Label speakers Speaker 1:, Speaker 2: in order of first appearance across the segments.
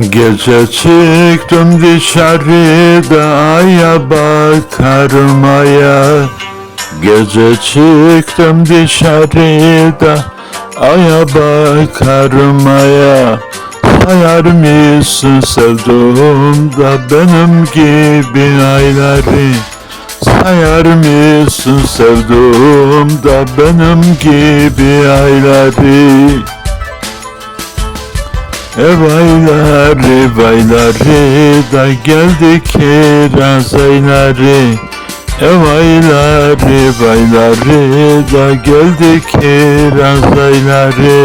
Speaker 1: Gece çıktım dışarıda aya bakarım Gece çıktım dışarıda aya bakarım aya. Sayar mısın sevduğumda benim gibi ayları? Sayar mısın sevduğumda benim gibi ayları Evayları vayları da geldi kiraz ayları Evayları vayları da geldi kiraz ayları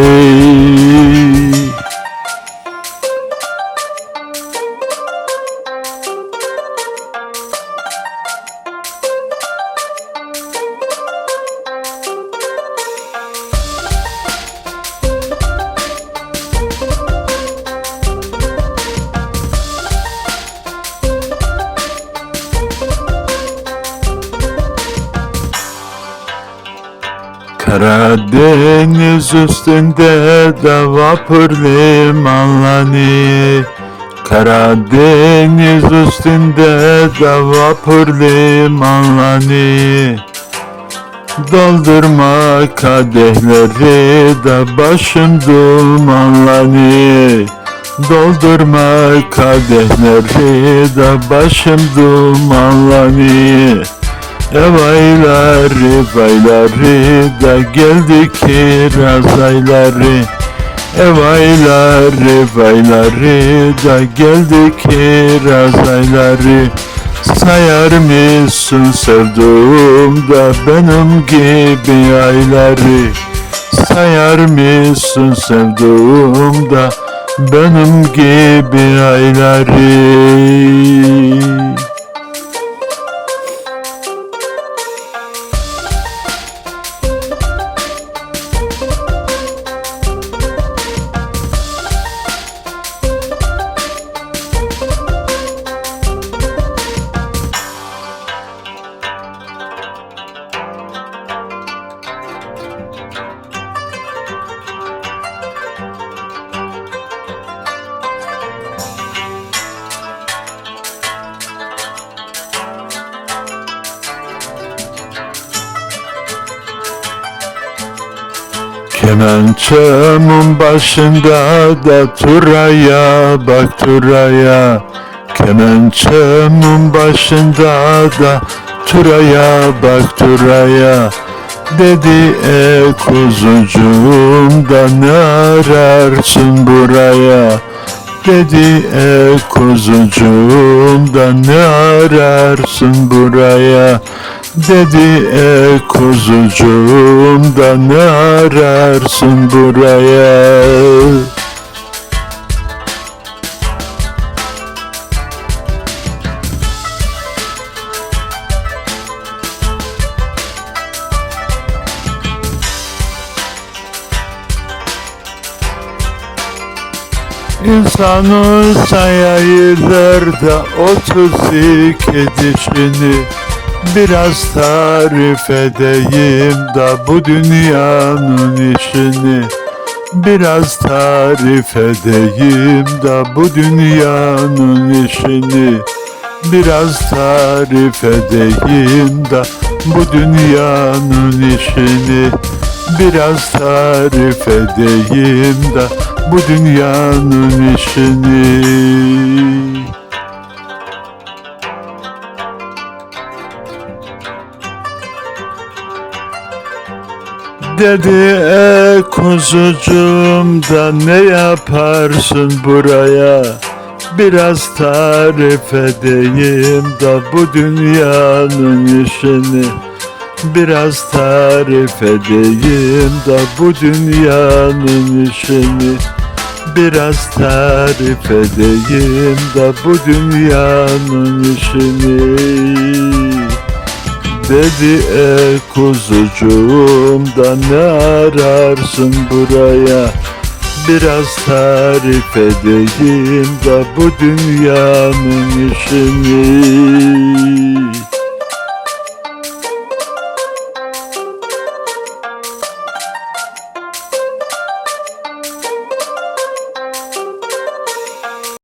Speaker 1: Karadeniz üstünde de vapur limanlanı Karadeniz üstünde de vapur limanlanı Doldurma kadehleri de başım dumanlanı Doldurma kadehleri de başım dumanlanı Evayları vayları da geldi kiraz ayları. Evayları vayları da geldi kiraz ayları. Sayar mısın sevduğumda benim gibi ayları? Sayar mısın sevduğumda benim gibi ayları Kemençemin başında da turaya bak turaya. Kemençemin başında da turaya bak turaya. Dedi e kuzucuğum da ne ararsın buraya? Dedi e kuzucuğum da ne ararsın buraya Dedi e kuzucuğum da ne ararsın buraya? İnsanı sayayırlar da otuz iki dişini Biraz tarif edeyim da bu dünyanın işini. Biraz tarif edeyim da bu dünyanın işini. Biraz tarif edeyim da bu dünyanın işini. Biraz tarif edeyim da bu dünyanın işini Dedi e kuzucuğum da ne yaparsın buraya? Biraz tarif edeyim da bu dünyanın işini. Biraz tarif edeyim da bu dünyanın işini. Biraz tarif edeyim da bu dünyanın işini Dedi e kuzucuğum da ne ararsın buraya? Biraz tarif edeyim da bu dünyanın işini